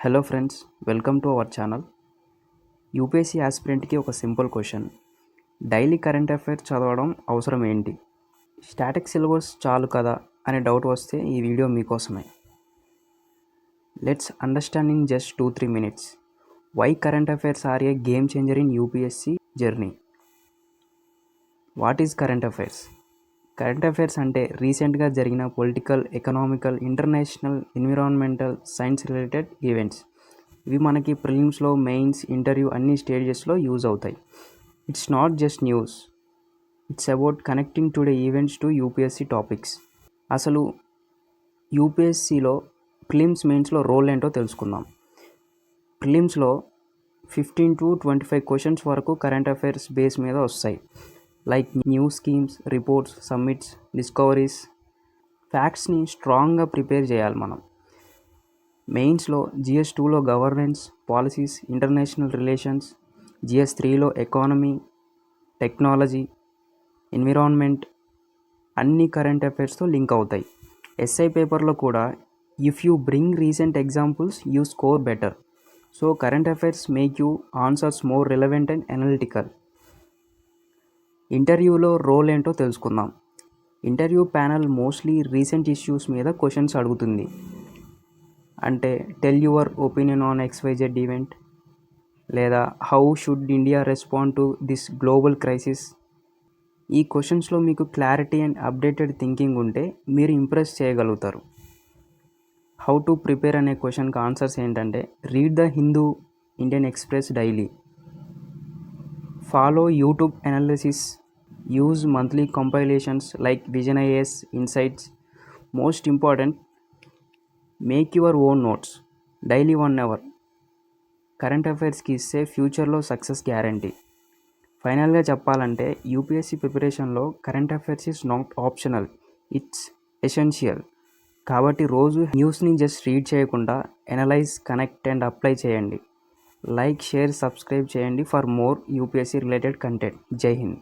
Hello friends welcome to our channel UPSC ఆస్పిరెంట్కి ఒక simple question daily current affairs చదవడం అవసరం ఏంటి? స్టాటిక్ సిలబస్ చాలు కదా అనే డౌట్ వస్తే ఈ వీడియో మీకోసమే. Let's understand in just two three minutes why current affairs are a game changer in UPSC journey what is current affairs current affairs అంటే రీసెంట్గా జరిగిన political economical international environmental science related events. ఇవి మనకి ప్రిలిమ్స్లో mains interview అన్ని స్టేజెస్లో use అవుతాయి. It's not just news. It's about connecting today events to UPSC topics. అసలు యూపీఎస్సీలో ప్రిలిమ్స్ మెయిన్స్లో రోల్ ఏంటో తెలుసుకుందాం. ప్రిలిమ్స్లో fifteen to twenty five questions వరకు కరెంట్ అఫైర్స్ బేస్ మీద వస్తాయి. Like new schemes reports summits discoveries ఫ్యాక్ట్స్ని స్ట్రాంగ్గా ప్రిపేర్ చేయాలి మనం. మెయిన్స్లో జిఎస్ టూలో governance policies international relations GS త్రీలో ఎకానమీ టెక్నాలజీ ఎన్విరాన్మెంట్ అన్ని కరెంట్ అఫైర్స్తో లింక్ అవుతాయి. ఎస్ఐ పేపర్లో కూడా if you bring recent examples you score better. So current affairs make you answers more relevant and analytical ఇంటర్వ్యూలో రోల్ ఏంటో తెలుసుకుందాం. Interview panel mostly recent issues మీద క్వశ్చన్స్ అడుగుతుంది. అంటే tell your opinion on XYZ event లేదా how should India respond to this global crisis ఈ క్వశ్చన్స్లో మీకు క్లారిటీ అండ్ అప్డేటెడ్ థింకింగ్ ఉంటే మీరు ఇంప్రెస్ చేయగలుగుతారు. హౌ టు ప్రిపేర్ అనే క్వశ్చన్కి ఆన్సర్స్ ఏంటంటే read the Hindu Indian Express daily follow YouTube analysis use monthly compilations like Vision IAS Insights. Most important make your own notes daily one hour. Current అఫైర్స్కి ఇస్తే ఫ్యూచర్లో success guarantee. ఫైనల్గా చెప్పాలంటే UPSC ప్రిపరేషన్లో current affairs is not optional it's essential. కాబట్టి రోజు న్యూస్ని just read చేయకుండా analyse connect and apply చేయండి. లైక్ షేర్ సబ్స్క్రైబ్ చేయండి for more UPSC related content. జై హింద్.